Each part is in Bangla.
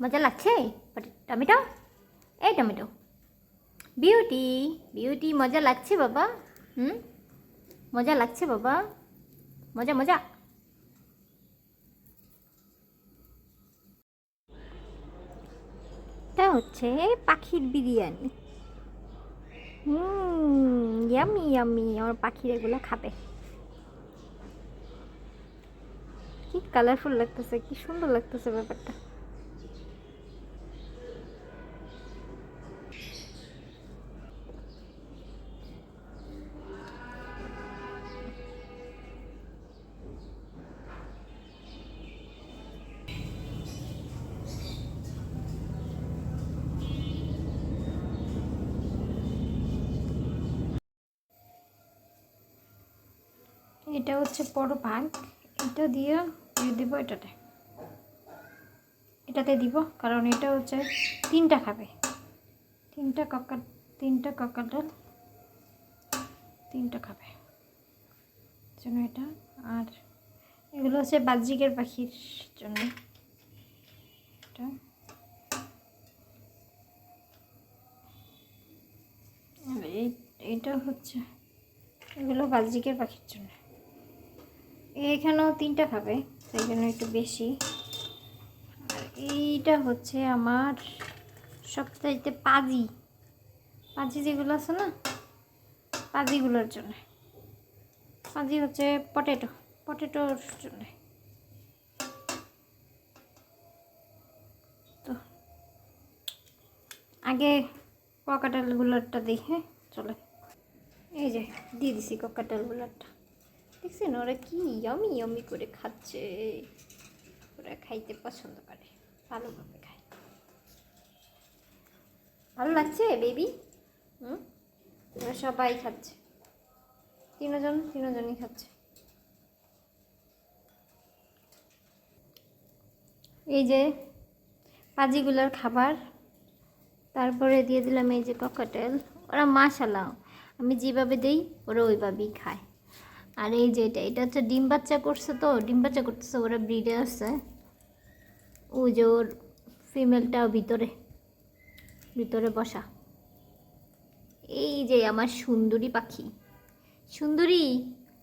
মজা লাগছে? টমেটো এই টমেটো বিউটি বিউটি মজা লাগছে বাবা। হুম? মজা লাগছে বাবা। মজা মজা। এটা হচ্ছে পাখির বিরিয়ানি। হুম ইয়ামি আমার পাখির এগুলো খাবে। কি কালারফুল লাগতেছে, কি সুন্দর লাগতেছে ব্যাপারটা। এটা হচ্ছে বড় ভাগ এটা দিয়ে দিয়ে দিব এটাতে। এটাতে দিব, কারণ এটা হচ্ছে তিনটা খাবে। তিনটা কাকা তিনটা কাকাটাল তিনটা খাবে। জন্য এটা। আর এগুলো হচ্ছে বাহ্যিকের পাখির জন্য। এটা। এইটা হচ্ছে এগুলো বাহ্যিকের পাখির জন্য। এখানেও তিনটা খাবে সেই জন্য একটু বেশি। আর এইটা হচ্ছে আমার সবচাইতে পাজি। পাজি যেগুলো আছে না, পাজিগুলোর জন্য। পাজি হচ্ছে পটেটো, পটেটোর জন্য। তো, আগে ককাটালগুলোরটা দেখে চলে। এই যে, দিয়ে দিছি ককাটালগুলোরটা। দেখছেন? ওরা কি ইয়ামি ইয়ামি করে খাচ্ছে। ওরা খাইতে পছন্দ করে। ভালোভাবে খায়। ভালো লাগছে বেবি হুম? ওরা সবাই খাচ্ছে। তিনজন, তিনজনই খাচ্ছে। এই যে পাজিগুলোর খাবার, তারপরে দিয়ে দিলাম এই যে ককাটেল ওরা মাশাল্লাহ আমি যেভাবে দেই, ওরা ওইভাবেই খায়। আর এই যে এটা এটা হচ্ছে ডিম বাচ্চা করছে তো, ডিম বাচ্চা করতেছে, ওরা ব্রিডে আছে। ও যে ওর ফিমেলটাও ভিতরে ভিতরে বসা। এই যে আমার সুন্দরী পাখি। সুন্দরী?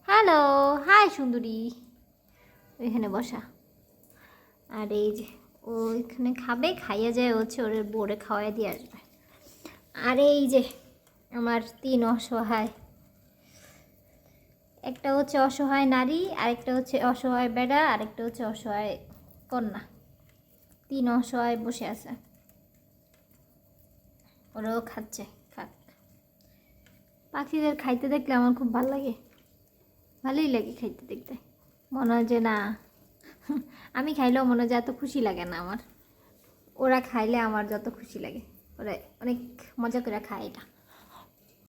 হ্যালো হাই সুন্দরী। এখানে বসা। আর এই যে ও এখানে খাবে, খাইয়ে যায় হচ্ছে ওর বোরে খাওয়াই দিয়ে আসবে। আর এই যে আমার তিন অসহায় একটা হচ্ছে অসহায় নারী, আরেকটা হচ্ছে অসহায় বেড়া, আরেকটা হচ্ছে অসহায় কন্যা। তিন অসহায় বসে আছে। ওরাও খাচ্ছে, খাক। পাখিদের খাইতে দেখলে আমার খুব ভালো লাগে। ভালোই লাগে খাইতে দেখতে। মনে হয় যে না, আমি খাইলেও মনে হয় যে এত খুশি লাগে না আমার। ওরা খাইলে আমার যত খুশি লাগে। ওরা অনেক মজা করে খায় এটা।